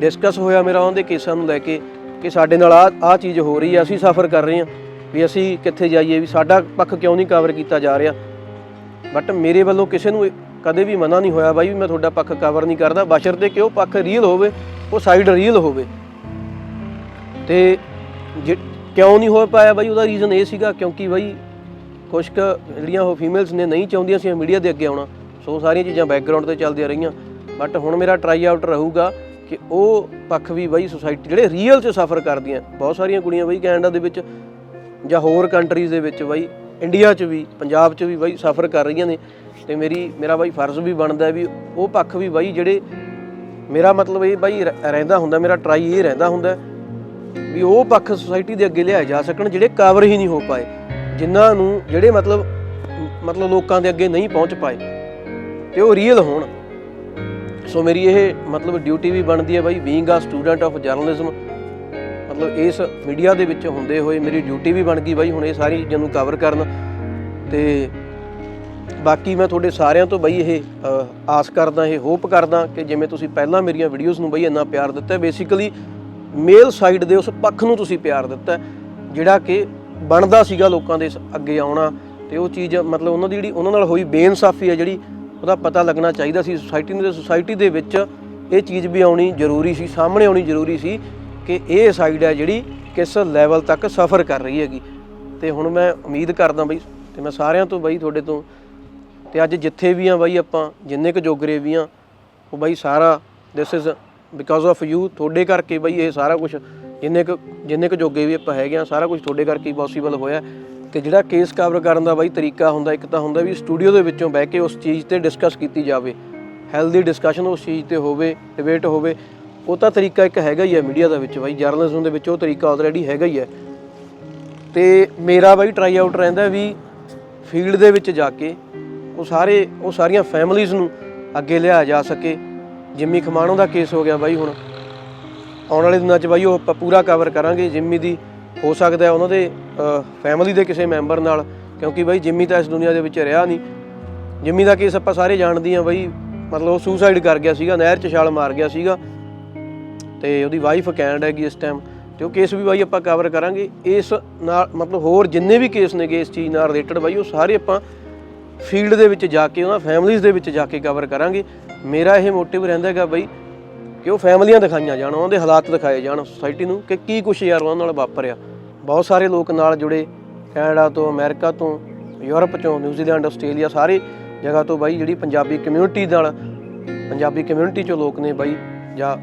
ਡਿਸਕਸ ਹੋਇਆ ਮੇਰਾ ਉਹਦੇ ਕੇਸਾਂ ਨੂੰ ਲੈ ਕੇ ਕਿ ਸਾਡੇ ਨਾਲ ਆ ਆ ਚੀਜ਼ ਹੋ ਰਹੀ ਹੈ ਅਸੀਂ ਸਫਰ ਕਰ ਰਹੇ ਹਾਂ ਵੀ ਅਸੀਂ ਕਿੱਥੇ ਜਾਈਏ, ਵੀ ਸਾਡਾ ਪੱਖ ਕਿਉਂ ਨਹੀਂ ਕਵਰ ਕੀਤਾ ਜਾ ਰਿਹਾ। ਬਟ ਮੇਰੇ ਵੱਲੋਂ ਕਿਸੇ ਨੂੰ ਕਦੇ ਵੀ ਮਨਾ ਨਹੀਂ ਹੋਇਆ ਬਾਈ ਵੀ ਮੈਂ ਤੁਹਾਡਾ ਪੱਖ ਕਵਰ ਨਹੀਂ ਕਰਦਾ। ਬਸ਼ਰਤੇ ਕਿ ਉਹ ਪੱਖ ਰੀਅਲ ਹੋਵੇ, ਉਹ ਸਾਈਡ ਰੀਅਲ ਹੋਵੇ। ਤੇ ਜੇ ਕਿਉਂ ਨਹੀਂ ਹੋ ਪਾਇਆ ਬਾਈ, ਉਹਦਾ ਰੀਜ਼ਨ ਇਹ ਸੀਗਾ ਕਿਉਂਕਿ ਬਾਈ ਕੁਛ ਕੁ ਜਿਹੜੀਆਂ ਉਹ ਫੀਮੇਲਸ ਨੇ ਨਹੀਂ ਚਾਹੁੰਦੀਆਂ ਸੀ ਮੀਡੀਆ ਦੇ ਅੱਗੇ ਆਉਣਾ। ਸੋ ਸਾਰੀਆਂ ਚੀਜ਼ਾਂ ਬੈਕਗ੍ਰਾਉਂਡ ਤੇ ਚੱਲਦੀਆਂ ਰਹੀਆਂ। ਬਟ ਹੁਣ ਮੇਰਾ ਟਰਾਈ ਆਊਟ ਰਹੂਗਾ। ਕਿ ਉਹ ਪੱਖ ਵੀ ਬਾਈ ਸੁਸਾਇਟੀ ਜਿਹੜੇ ਰੀਅਲ 'ਚ ਸਫਰ ਕਰਦੀਆਂ, ਬਹੁਤ ਸਾਰੀਆਂ ਕੁੜੀਆਂ ਬਈ ਕੈਨੇਡਾ ਦੇ ਵਿੱਚ ਜਾਂ ਹੋਰ ਕੰਟਰੀਜ਼ ਦੇ ਵਿੱਚ ਬਾਈ ਇੰਡੀਆ 'ਚ ਵੀ, ਪੰਜਾਬ 'ਚ ਵੀ ਬਾਈ ਸਫਰ ਕਰ ਰਹੀਆਂ ਨੇ। ਤੇ ਮੇਰੀ, ਮੇਰਾ ਬਾਈ ਫਰਜ਼ ਵੀ ਬਣਦਾ ਵੀ ਉਹ ਪੱਖ ਵੀ ਬਾਈ ਜਿਹੜੇ ਮੇਰਾ ਮਤਲਬ ਇਹ ਬਾਈ ਰ- ਰਹਿੰਦਾ ਹੁੰਦਾ, ਮੇਰਾ ਟਰਾਈ ਇਹ ਰਹਿੰਦਾ ਹੁੰਦਾ ਵੀ ਉਹ ਪੱਖ ਸੁਸਾਇਟੀ ਦੇ ਅੱਗੇ ਲਿਆਏ ਜਾ ਸਕਣ ਜਿਹੜੇ ਕਵਰ ਹੀ ਨਹੀਂ ਹੋ ਪਾਏ, ਜਿਨ੍ਹਾਂ ਨੂੰ ਜਿਹੜੇ ਮਤਲਬ ਮਤਲਬ ਲੋਕਾਂ ਦੇ ਅੱਗੇ ਨਹੀਂ ਪਹੁੰਚ ਪਾਏ। ਤੇ ਉਹ ਰੀਅਲ ਹੋਣ। ਸੋ ਮੇਰੀ ਇਹ ਮਤਲਬ ਡਿਊਟੀ ਵੀ ਬਣਦੀ ਹੈ ਬਾਈ being a student of journalism ਮਤਲਬ ਇਸ ਮੀਡੀਆ ਦੇ ਵਿੱਚ ਹੁੰਦੇ ਹੋਏ ਮੇਰੀ ਡਿਊਟੀ ਵੀ ਬਣ ਗਈ ਬਾਈ, ਹੁਣ ਇਹ ਸਾਰੀ ਚੀਜ਼ਾਂ ਨੂੰ ਕਵਰ ਕਰਨ। ਤੇ ਬਾਕੀ ਮੈਂ ਤੁਹਾਡੇ ਸਾਰਿਆਂ ਤੋਂ ਬਈ ਇਹ ਆਸ ਕਰਦਾ, ਇਹ ਹੋਪ ਕਰਦਾ ਕਿ ਜਿਵੇਂ ਤੁਸੀਂ ਪਹਿਲਾਂ ਮੇਰੀਆਂ ਵੀਡੀਓਜ਼ ਨੂੰ ਬਈ ਇੰਨਾ ਪਿਆਰ ਦਿੱਤਾ ਬੇਸਿਕਲੀ ਮੇਲ ਸਾਈਡ ਦੇ ਉਸ ਪੱਖ ਨੂੰ ਤੁਸੀਂ ਪਿਆਰ ਦਿੱਤਾ ਜਿਹੜਾ ਕਿ ਬਣਦਾ ਸੀਗਾ ਲੋਕਾਂ ਦੇ ਅੱਗੇ ਆਉਣਾ। ਤੇ ਉਹ ਚੀਜ਼ ਮਤਲਬ ਉਹਨਾਂ ਦੀ ਜਿਹੜੀ, ਉਹਨਾਂ ਨਾਲ ਹੋਈ ਬੇਇਨਸਾਫੀ ਹੈ ਜਿਹੜੀ ਉਹਦਾ ਪਤਾ ਲੱਗਣਾ ਚਾਹੀਦਾ ਸੀ। ਸੁਸਾਇਟੀ ਨੂੰ ਤੇ ਸੁਸਾਇਟੀ ਦੇ ਵਿੱਚ ਇਹ ਚੀਜ਼ ਵੀ ਆਉਣੀ ਜ਼ਰੂਰੀ ਸੀ, ਸਾਹਮਣੇ ਆਉਣੀ ਜ਼ਰੂਰੀ ਸੀ ਕਿ ਇਹ ਸਾਈਡ ਹੈ ਜਿਹੜੀ ਕਿਸ ਲੈਵਲ ਤੱਕ ਸਫ਼ਰ ਕਰ ਰਹੀ ਹੈਗੀ। ਤੇ ਹੁਣ ਮੈਂ ਉਮੀਦ ਕਰਦਾ ਬਈ, ਤੇ ਮੈਂ ਸਾਰਿਆਂ ਤੋਂ ਬਈ ਤੁਹਾਡੇ ਤੋਂ, ਤੇ ਅੱਜ ਜਿੱਥੇ ਵੀ ਆ ਬਾਈ ਆਪਾਂ, ਜਿੰਨੇ ਕੁ ਜੋਗਰੇ ਵੀ ਆ, ਉਹ ਬਾਈ ਸਾਰਾ this is because of you ਤੁਹਾਡੇ ਕਰਕੇ ਬਈ ਇਹ ਸਾਰਾ ਕੁਝ ਜਿੰਨੇ ਕੁ ਜਿੰਨੇ ਕੁ ਜੋਗੇ ਵੀ ਆਪਾਂ ਹੈਗੇ ਆ, ਸਾਰਾ ਕੁਝ ਤੁਹਾਡੇ ਕਰਕੇ ਹੀ ਪੋਸੀਬਲ ਹੋਇਆ। ਤੇ ਜਿਹੜਾ ਕੇਸ ਕਵਰ ਕਰਨ ਦਾ ਬਾਈ ਤਰੀਕਾ ਹੁੰਦਾ, ਇੱਕ ਤਾਂ ਹੁੰਦਾ ਵੀ ਸਟੂਡੀਓ ਦੇ ਵਿੱਚੋਂ ਬਹਿ ਕੇ ਉਸ ਚੀਜ਼ ਤੇ ਡਿਸਕਸ ਕੀਤੀ ਜਾਵੇ। ਹੈਲਦੀ ਡਿਸਕਸ਼ਨ ਉਸ ਚੀਜ਼ ਤੇ ਹੋਵੇ ਡਿਬੇਟ ਹੋਵੇ, ਉਹ ਤਾਂ ਤਰੀਕਾ ਇੱਕ ਹੈਗਾ ਹੀ ਹੈ ਮੀਡੀਆ ਦੇ ਵਿੱਚ ਬਾਈ ਜਰਨਲਿਜ਼ਮ ਦੇ ਵਿੱਚ ਉਹ ਤਰੀਕਾ ਆਲਰੇਡੀ ਹੈਗਾ ਹੀ ਹੈ। ਤੇ ਮੇਰਾ ਬਾਈ ਟਰਾਈ ਆਊਟ ਰਹਿੰਦਾ ਵੀ ਫੀਲਡ ਦੇ ਵਿੱਚ ਜਾ ਕੇ ਉਹ ਸਾਰੇ, ਉਹ ਸਾਰੀਆਂ ਫੈਮਲੀਆਂ ਨੂੰ ਅੱਗੇ ਲਿਆ ਜਾ ਸਕੇ। ਜਿੰਮੀ ਖਮਾਣੋ ਦਾ ਕੇਸ ਹੋ ਗਿਆ ਬਾਈ ਹੁਣ। ਆਉਣ ਵਾਲੇ ਦਿਨਾਂ 'ਚ ਬਾਈ ਉਹ ਆਪਾਂ ਪੂਰਾ ਕਵਰ ਕਰਾਂਗੇ, ਜਿੰਮੀ ਦੀ ਹੋ ਸਕਦਾ ਉਹਨਾਂ ਦੇ ਫੈਮਿਲੀ ਦੇ ਕਿਸੇ ਮੈਂਬਰ ਨਾਲ, ਕਿਉਂਕਿ ਬਾਈ ਜਿੰਮੀ ਤਾਂ ਇਸ ਦੁਨੀਆ ਦੇ ਵਿੱਚ ਰਿਹਾ ਨਹੀਂ। ਜਿੰਮੀ ਦਾ ਕੇਸ ਆਪਾਂ ਸਾਰੇ ਜਾਣਦੇ ਹਾਂ ਬਾਈ, ਮਤਲਬ ਉਹ ਸੁਸਾਈਡ ਕਰ ਗਿਆ ਸੀਗਾ, ਨਹਿਰ 'ਚ ਛਾਲ ਮਾਰ ਗਿਆ ਸੀਗਾ। ਤੇ ਉਹਦੀ ਵਾਈਫ ਕੈਨੇਡਾ ਹੈਗੀ ਇਸ ਟਾਈਮ ਤੇ ਉਹ ਕੇਸ ਵੀ ਬਾਈ ਆਪਾਂ ਕਵਰ ਕਰਾਂਗੇ। ਇਸ ਨਾਲ, ਮਤਲਬ ਹੋਰ ਜਿੰਨੇ ਵੀ ਕੇਸ ਨੇਗੇ ਇਸ ਚੀਜ਼ ਨਾਲ ਰਿਲੇਟਡ ਬਾਈ, ਉਹ ਸਾਰੇ ਆਪਾਂ ਫੀਲਡ ਦੇ ਵਿੱਚ ਜਾ ਕੇ, ਉਹਨਾਂ ਫੈਮਲੀਆਂ ਦੇ ਵਿੱਚ ਜਾ ਕੇ ਕਵਰ ਕਰਾਂਗੇ। ਮੇਰਾ ਇਹ ਮੋਟਿਵ ਰਹਿੰਦਾ ਹੈਗਾ ਬਾਈ ਕਿ ਉਹ ਫੈਮਲੀਆਂ ਦਿਖਾਈਆਂ ਜਾਣ, ਉਹਨਾਂ ਦੇ ਹਾਲਾਤ ਦਿਖਾਏ ਜਾਣ ਸੋਸਾਇਟੀ ਨੂੰ ਕਿ ਕੀ ਕੁਛ ਯਾਰ ਉਹਨਾਂ ਨਾਲ ਵਾਪਰਿਆ। ਬਹੁਤ ਸਾਰੇ ਲੋਕ ਨਾਲ ਜੁੜੇ, ਕੈਨੇਡਾ ਤੋਂ, ਅਮਰੀਕਾ ਤੋਂ, ਯੂਰਪ ਤੋਂ ਨਿਊਜ਼ੀਲੈਂਡ, ਆਸਟ੍ਰੇਲੀਆ, ਸਾਰੇ ਜਗ੍ਹਾ ਤੋਂ ਬਾਈ ਜਿਹੜੀ ਪੰਜਾਬੀ ਕਮਿਊਨਿਟੀ ਨਾਲ, ਪੰਜਾਬੀ ਕਮਿਊਨਿਟੀ ਚੋਂ ਲੋਕ ਨੇ ਬਾਈ, ਜਾਂ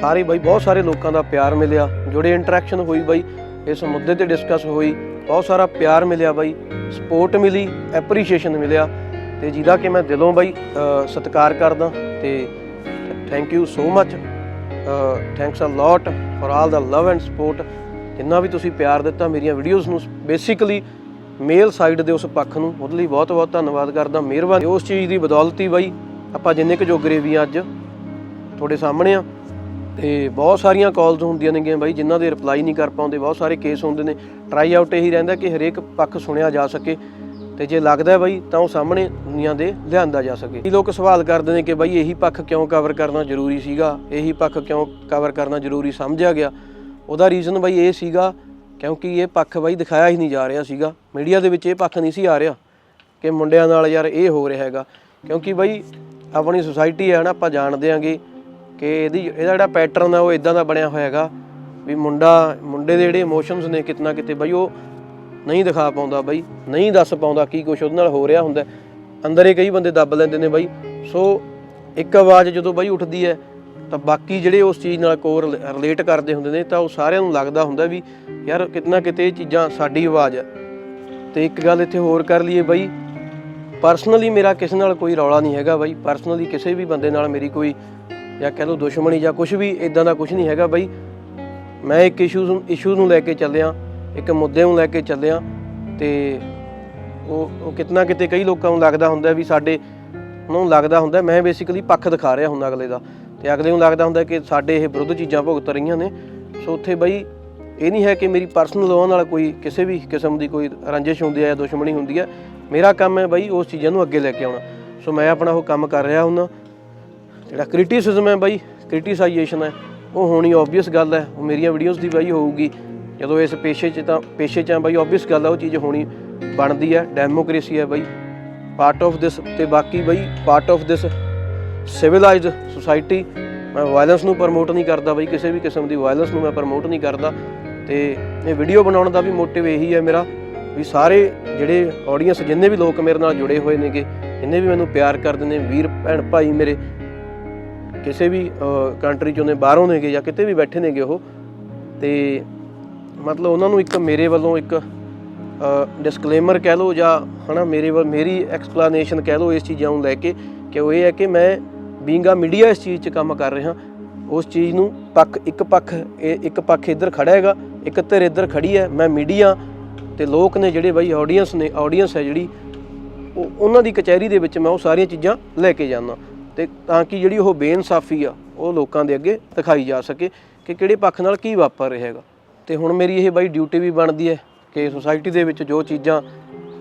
ਸਾਰੇ ਬਾਈ, ਬਹੁਤ ਸਾਰੇ ਲੋਕਾਂ ਦਾ ਪਿਆਰ ਮਿਲਿਆ, ਜੁੜੇ ਇੰਟਰੈਕਸ਼ਨ ਹੋਈ ਬਾਈ, ਇਸ ਮੁੱਦੇ ਤੇ ਡਿਸਕਸ ਹੋਈ, ਬਹੁਤ ਸਾਰਾ ਪਿਆਰ ਮਿਲਿਆ ਬਾਈ ਸਪੋਰਟ ਮਿਲੀ ਐਪਰੀਸ਼ੀਏਸ਼ਨ ਮਿਲਿਆ, ਤੇ ਜਿਹਦਾ ਕਿ ਮੈਂ ਦਿਲੋਂ ਬਾਈ ਸਤਿਕਾਰ ਕਰਦਾ, ਤੇ thank you so much thanks a lot for all the love and support ਜਿੰਨਾ ਵੀ ਤੁਸੀਂ ਪਿਆਰ ਦਿੱਤਾ ਮੇਰੀਆਂ ਵੀਡੀਓਜ਼ ਨੂੰ। ਬੇਸਿਕਲੀ ਮੇਲ ਸਾਈਡ ਦੇ ਉਸ ਪੱਖ ਨੂੰ। ਉਹਦੇ ਲਈ ਬਹੁਤ ਬਹੁਤ ਧੰਨਵਾਦ ਕਰਦਾ। ਮਿਹਰਬਾਨੀ। ਉਸ ਚੀਜ਼ ਦੀ ਬਦੌਲਤੀ ਬਾਈ, ਆਪਾਂ ਜਿੰਨੇ ਕੁ ਜੋਗਰੇ ਵੀ ਅੱਜ, ਤੁਹਾਡੇ ਸਾਹਮਣੇ ਆ। ਤੇ ਬਹੁਤ ਸਾਰੀਆਂ ਕਾਲਸ ਹੁੰਦੀਆਂ ਨੇਗੀਆਂ ਬਾਈ, ਜਿਨ੍ਹਾਂ ਦੇ ਰਿਪਲਾਈ ਨਹੀਂ ਕਰ ਪਾਉਂਦੇ। ਬਹੁਤ ਸਾਰੇ ਕੇਸ ਹੁੰਦੇ ਨੇ। ਟਰਾਈ ਆਊਟ ਇਹੀ ਰਹਿੰਦਾ ਕਿ ਹਰੇਕ ਪੱਖ ਸੁਣਿਆ ਜਾ ਸਕੇ। ਤੇ ਜੇ ਲੱਗਦਾ ਹੈ ਬਾਈ, ਤਾਂ ਉਹ ਸਾਹਮਣੇ ਦੁਨੀਆ ਦੇ ਲਿਆਂਦਾ ਜਾ ਸਕੇ। ਇਹ ਲੋਕ ਸਵਾਲ ਕਰਦੇ ਨੇ ਕਿ ਬਾਈ, ਇਹੀ ਪੱਖ ਕਿਉਂ ਕਵਰ ਕਰਨਾ ਜ਼ਰੂਰੀ ਸੀਗਾ? ਇਹੀ ਪੱਖ ਕਿਉਂ ਕਵਰ ਕਰਨਾ ਜ਼ਰੂਰੀ ਸਮਝਿਆ ਗਿਆ? ਉਹਦਾ ਰੀਜ਼ਨ ਬਾਈ ਇਹ ਸੀਗਾ, ਕਿਉਂਕਿ ਇਹ ਪੱਖ ਬਾਈ ਦਿਖਾਇਆ ਹੀ ਨਹੀਂ ਜਾ ਰਿਹਾ ਸੀਗਾ। ਮੀਡੀਆ ਦੇ ਵਿੱਚ ਇਹ ਪੱਖ ਨਹੀਂ ਸੀ ਆ ਰਿਹਾ ਕਿ ਮੁੰਡਿਆਂ ਨਾਲ ਯਾਰ ਇਹ ਹੋ ਰਿਹਾ ਹੈਗਾ। ਕਿਉਂਕਿ ਬਾਈ ਆਪਣੀ ਸੁਸਾਇਟੀ ਹੈ ਨਾ, ਆਪਾਂ ਜਾਣਦੇ ਆਂਗੇ ਕਿ ਇਹਦੀ, ਇਹਦਾ ਜਿਹੜਾ ਪੈਟਰਨ ਹੈ ਉਹ ਇਦਾਂ ਦਾ ਬਣਿਆ ਹੋਇਆ ਹੈਗਾ ਵੀ ਮੁੰਡਾ, ਮੁੰਡੇ ਦੇ ਜਿਹੜੇ ਇਮੋਸ਼ਨਸ ਨੇ ਕਿਤਨਾ ਕਿਤੇ ਬਾਈ ਉਹ ਨਹੀਂ ਦਿਖਾ ਪਾਉਂਦਾ ਬਾਈ, ਨਹੀਂ ਦੱਸ ਪਾਉਂਦਾ ਕੀ ਕੁਝ ਉਹਦੇ ਨਾਲ ਹੋ ਰਿਹਾ ਹੁੰਦਾ। ਅੰਦਰ ਹੀ ਕਈ ਬੰਦੇ ਦੱਬ ਲੈਂਦੇ ਨੇ ਬਾਈ। ਸੋ ਇੱਕ ਆਵਾਜ਼ ਜਦੋਂ ਬਾਈ ਉੱਠਦੀ ਹੈ ਤਾਂ ਬਾਕੀ ਜਿਹੜੇ ਉਸ ਚੀਜ਼ ਨਾਲ ਕੋਰ ਰਿਲੇਟ ਕਰਦੇ ਹੁੰਦੇ ਨੇ, ਤਾਂ ਉਹ ਸਾਰਿਆਂ ਨੂੰ ਲੱਗਦਾ ਹੁੰਦਾ ਵੀ ਯਾਰ ਕਿਤਨਾ ਕਿਤੇ ਇਹ ਚੀਜ਼ਾਂ ਸਾਡੀ ਆਵਾਜ਼ ਹੈ ਤੇ ਇੱਕ ਗੱਲ ਇੱਥੇ ਹੋਰ ਕਰ ਲਈਏ ਬਾਈ ਪਰਸਨਲੀ ਮੇਰਾ ਕਿਸੇ ਨਾਲ ਕੋਈ ਰੌਲਾ ਨਹੀਂ ਹੈਗਾ ਬਾਈ ਪਰਸਨਲੀ ਕਿਸੇ ਵੀ ਬੰਦੇ ਨਾਲ ਮੇਰੀ ਕੋਈ ਜਾਂ ਕਹਿ ਲਓ ਦੁਸ਼ਮਣੀ ਜਾਂ ਕੁਝ ਵੀ ਇਦਾਂ ਦਾ ਕੁਝ ਨਹੀਂ ਹੈਗਾ ਬਾਈ। ਮੈਂ ਇੱਕ ਇਸ਼ੂਜ਼ ਇਸ਼ੂ ਨੂੰ ਲੈ ਕੇ ਚੱਲਿਆ, ਇੱਕ ਮੁੱਦੇ ਨੂੰ ਲੈ ਕੇ ਚੱਲਿਆ, ਤੇ ਉਹ ਉਹ ਕਿਤਨਾ ਕਿਤੇ ਕਈ ਲੋਕਾਂ ਨੂੰ ਲੱਗਦਾ ਹੁੰਦਾ ਵੀ ਸਾਡੇ ਉਹਨਾਂ ਨੂੰ ਲੱਗਦਾ ਹੁੰਦਾ, ਮੈਂ ਬੇਸਿਕਲੀ ਪੱਖ ਦਿਖਾ ਰਿਹਾ ਹੁੰਦਾ ਅਗਲੇ ਦਾ। ਤੇ ਅਗਲੇ ਨੂੰ ਲੱਗਦਾ ਹੁੰਦਾ ਕਿ ਸਾਡੇ ਇਹ ਵਿਰੁੱਧ ਚੀਜ਼ਾਂ ਭੁਗਤ ਰਹੀਆਂ ਨੇ। ਸੋ ਉੱਥੇ ਬਈ ਇਹ ਨਹੀਂ ਹੈ ਕਿ ਮੇਰੀ ਪਰਸਨਲ ਲੋਆਂ ਨਾਲ ਕੋਈ ਕਿਸੇ ਵੀ ਕਿਸਮ ਦੀ ਕੋਈ ਰੰਜਿਸ਼ ਹੁੰਦੀ ਹੈ ਜਾਂ ਦੁਸ਼ਮਣੀ ਹੁੰਦੀ ਹੈ। ਮੇਰਾ ਕੰਮ ਹੈ ਬਈ ਉਸ ਚੀਜ਼ਾਂ ਨੂੰ ਅੱਗੇ ਲੈ ਕੇ ਆਉਣਾ। ਸੋ ਮੈਂ ਆਪਣਾ ਉਹ ਕੰਮ ਕਰ ਰਿਹਾ ਹੁੰਦਾ। ਜਿਹੜਾ ਕ੍ਰਿਟਿਸਿਜ਼ਮ ਹੈ ਬਈ ਕ੍ਰਿਟਿਸਾਈਜੇਸ਼ਨ ਹੈ, ਉਹ ਹੋਣੀ ਆਬਵੀਅਸ ਗੱਲ ਹੈ। ਉਹ ਮੇਰੀਆਂ ਵੀਡੀਓਜ਼ ਦੀ ਬਾਈ ਹੋਊਗੀ। ਜਦੋਂ ਇਸ ਪੇਸ਼ੇ 'ਚ ਤਾਂ, ਪੇਸ਼ੇ 'ਚ ਆ ਬਾਈ ਆਬਵੀਅਸ ਗੱਲ ਹੈ, ਉਹ ਚੀਜ਼ ਹੋਣੀ ਬਣਦੀ ਹੈ। ਡੈਮੋਕ੍ਰੇਸੀ ਹੈ ਬਈ। ਪਾਰਟ ਆਫ ਦਿਸ ਤੇ ਬਾਕੀ ਬਈ part of this civilised society ਮੈਂ ਵਾਇਲੈਂਸ ਨੂੰ ਪ੍ਰਮੋਟ ਨਹੀਂ ਕਰਦਾ ਬਈ, ਕਿਸੇ ਵੀ ਕਿਸਮ ਦੀ ਵਾਇਲੈਂਸ ਨੂੰ ਮੈਂ ਪ੍ਰਮੋਟ ਨਹੀਂ ਕਰਦਾ। ਤੇ ਇਹ ਵੀਡੀਓ ਬਣਾਉਣ ਦਾ ਵੀ ਮੋਟਿਵ ਇਹੀ ਹੈ ਮੇਰਾ ਵੀ ਸਾਰੇ ਜਿਹੜੇ ਆਡੀਅנס ਜਿੰਨੇ ਵੀ ਲੋਕ ਮੇਰੇ ਨਾਲ ਜੁੜੇ ਹੋਏ ਨੇਗੇ, ਜਿੰਨੇ ਵੀ ਮੈਨੂੰ ਪਿਆਰ ਕਰਦੇ ਨੇ, ਵੀਰ, ਭੈਣ, ਭਾਈ ਮੇਰੇ, ਕਿਸੇ ਵੀ ਕੰਟਰੀ ਚੋਂ ਨੇ, ਬਾਹਰੋਂ ਨੇਗੇ ਜਾਂ ਕਿਤੇ ਵੀ ਬੈਠੇ ਨੇਗੇ ਉਹ, ਤੇ ਮਤਲਬ ਉਹਨਾਂ ਨੂੰ ਇੱਕ ਮੇਰੇ ਵੱਲੋਂ ਇੱਕ ਡਿਸਕਲੇਮਰ ਕਹਿ ਲਓ ਜਾਂ ਹਨਾ, ਮੇਰੇ ਵੱਲ ਮੇਰੀ ਐਕਸਪਲੇਨੇਸ਼ਨ ਕਹਿ ਲਓ ਇਸ ਚੀਜ਼ਾਂ ਨੂੰ ਲੈ ਕੇ, ਕਿ ਉਹ ਇਹ ਹੈ ਕਿ ਮੈਂ ਬੀਂਗਾ ਮੀਡੀਆ ਇਸ ਚੀਜ਼ 'ਚ ਕੰਮ ਕਰ ਰਿਹਾ। ਉਸ ਚੀਜ਼ ਨੂੰ ਪੱਖ, ਇੱਕ ਪੱਖ ਇੱਕ ਪੱਖ ਇੱਧਰ ਖੜਾ ਹੈਗਾ, ਇੱਕ ਧਿਰ ਇੱਧਰ ਖੜੀ ਹੈ। ਮੈਂ ਮੀਡੀਆ ਤੇ ਲੋਕ ਨੇ ਜਿਹੜੇ ਬਾਈ ਆਡੀਅנס ਨੇ ਆਡੀਅנס ਹੈ ਜਿਹੜੀ, ਉਹ ਉਹਨਾਂ ਦੀ ਕਚਹਿਰੀ ਦੇ ਵਿੱਚ ਮੈਂ ਉਹ ਸਾਰੀਆਂ ਚੀਜ਼ਾਂ ਲੈ ਕੇ ਜਾਂਦਾ। ਤੇ ਤਾਂ ਕਿ ਜਿਹੜੀ ਉਹ ਬੇਇਨਸਾਫੀ ਆ, ਉਹ ਲੋਕਾਂ ਦੇ ਅੱਗੇ ਦਿਖਾਈ ਜਾ ਸਕੇ ਕਿ ਕਿਹੜੇ ਪੱਖ ਨਾਲ ਕੀ ਵਾਪਰ ਰਿਹਾ ਹੈਗਾ। ਤੇ ਹੁਣ ਮੇਰੀ ਇਹ ਬਾਈ ਡਿਊਟੀ ਵੀ ਬਣਦੀ ਹੈ ਕਿ ਸੋਸਾਇਟੀ ਦੇ ਵਿੱਚ ਜੋ ਚੀਜ਼ਾਂ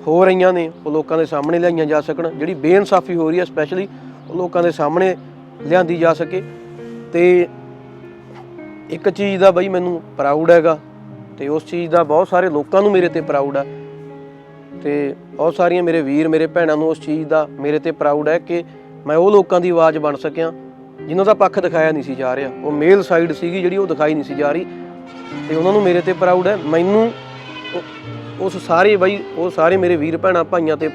ਹੋ ਰਹੀਆਂ ਨੇ, ਉਹ ਲੋਕਾਂ ਦੇ ਸਾਹਮਣੇ ਲਿਆਈਆਂ ਜਾ ਸਕਣ। ਜਿਹੜੀ ਬੇਇਨਸਾਫੀ ਹੋ ਰਹੀ ਹੈ ਸਪੈਸ਼ਲੀ ਲੋਕਾਂ ਦੇ ਸਾਹਮਣੇ ਲਿਆਂਦੀ ਜਾ ਸਕੇ। ਤੇ ਇੱਕ ਚੀਜ਼ ਦਾ ਬਈ ਮੈਨੂੰ ਪ੍ਰਾਊਡ ਹੈਗਾ ਤੇ ਉਸ ਚੀਜ਼ ਦਾ ਬਹੁਤ ਸਾਰੇ ਲੋਕਾਂ ਨੂੰ ਮੇਰੇ ਤੇ ਪ੍ਰਾਊਡ ਆ। ਤੇ ਬਹੁਤ ਸਾਰੀਆਂ ਮੇਰੇ ਵੀਰ, ਮੇਰੇ ਭੈਣਾਂ ਨੂੰ ਉਸ ਚੀਜ਼ ਦਾ ਮੇਰੇ ਤੇ ਪ੍ਰਾਊਡ ਹੈ ਕਿ ਮੈਂ ਉਹ ਲੋਕਾਂ ਦੀ ਆਵਾਜ਼ ਬਣ ਸਕਿਆ ਜਿਨ੍ਹਾਂ ਦਾ ਪੱਖ ਦਿਖਾਇਆ ਨਹੀਂ ਸੀ ਜਾ ਰਿਹਾ। ਉਹ ਮੇਲ ਸਾਈਡ ਸੀਗੀ ਜਿਹੜੀ ਉਹ ਦਿਖਾਈ ਨਹੀਂ ਸੀ ਜਾ ਰਹੀ ਤੇ ਉਹਨਾਂ ਨੂੰ ਮੇਰੇ ਤੇ ਪ੍ਰਾਊਡ ਹੈ। ਮੈਨੂੰ ਉਸ ਸਾਰੇ ਬਾਈ ਉਹ ਸਾਰੇ ਮੇਰੇ ਵੀਰ, ਭੈਣਾਂ, ਭਾਈਆਂ ਤੇ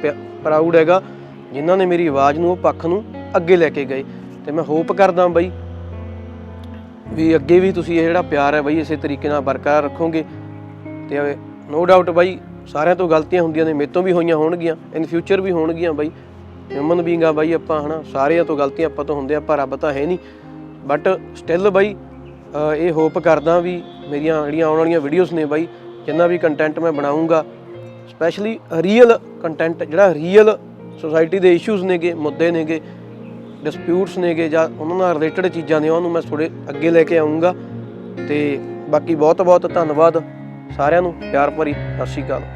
ਪ੍ਰਾਊਡ ਹੈਗਾ ਜਿਨ੍ਹਾਂ ਨੇ ਮੇਰੀ ਆਵਾਜ਼ ਨੂੰ, ਉਹ ਪੱਖ ਨੂੰ ਅੱਗੇ ਲੈ ਕੇ ਗਏ। ਤੇ ਮੈਂ ਹੋਪ ਕਰਦਾ ਬਾਈ ਵੀ ਅੱਗੇ ਵੀ ਤੁਸੀਂ ਇਹ ਜਿਹੜਾ ਪਿਆਰ ਹੈ ਬਈ ਇਸੇ ਤਰੀਕੇ ਨਾਲ ਬਰਕਰਾਰ ਰੱਖੋਗੇ। ਤੇ ਨੋ ਡਾਊਟ ਬਾਈ ਸਾਰਿਆਂ ਤੋਂ ਗਲਤੀਆਂ ਹੁੰਦੀਆਂ ਨੇ ਮੇਰੇ ਤੋਂ ਵੀ ਹੋਈਆਂ ਹੋਣਗੀਆਂ ਇਨ ਫਿਊਚਰ ਵੀ ਹੋਣਗੀਆਂ ਬਾਈ। ਹਿਊਮਨ ਬੀਇੰਗ ਆ ਬਾਈ ਆਪਾਂ ਹਨਾ, ਸਾਰਿਆਂ ਤੋਂ ਗਲਤੀਆਂ ਆਪਾਂ ਤੋਂ ਹੁੰਦੇ ਆ, ਪਰ ਰੱਬ ਤਾਂ ਹੈ ਨਹੀਂ। ਬਟ ਸਟਿਲ ਬਾਈ ਇਹ ਹੋਪ ਕਰਦਾ ਵੀ ਮੇਰੀਆਂ ਜਿਹੜੀਆਂ ਆਉਣ ਵਾਲੀਆਂ ਵੀਡੀਓਜ਼ ਨੇ ਬਾਈ, ਜਿੰਨਾ ਵੀ ਕੰਟੈਂਟ ਮੈਂ ਬਣਾਉਂਗਾ ਸਪੈਸ਼ਲੀ ਰੀਅਲ ਕੰਟੈਂਟ ਜਿਹੜਾ ਰੀਅਲ ਸੋਸਾਇਟੀ ਦੇ ਇਸ਼ੂਜ਼ ਨੇਗੇ, ਮੁੱਦੇ ਨੇਗੇ ਡਿਸਪਿਊਟਸ ਨੇਗੇ ਜਾਂ ਉਹਨਾਂ ਨਾਲ ਰਿਲੇਟਡ ਚੀਜ਼ਾਂ ਨੇ, ਉਹਨੂੰ ਮੈਂ ਥੋੜੇ ਅੱਗੇ ਲੈ ਕੇ ਆਉਂਗਾ ਤੇ ਬਾਕੀ ਬਹੁਤ ਬਹੁਤ ਧੰਨਵਾਦ ਸਾਰਿਆਂ ਨੂੰ, ਪਿਆਰ ਭਰੀ ਸਤਿ ਸ਼੍ਰੀ ਅਕਾਲ।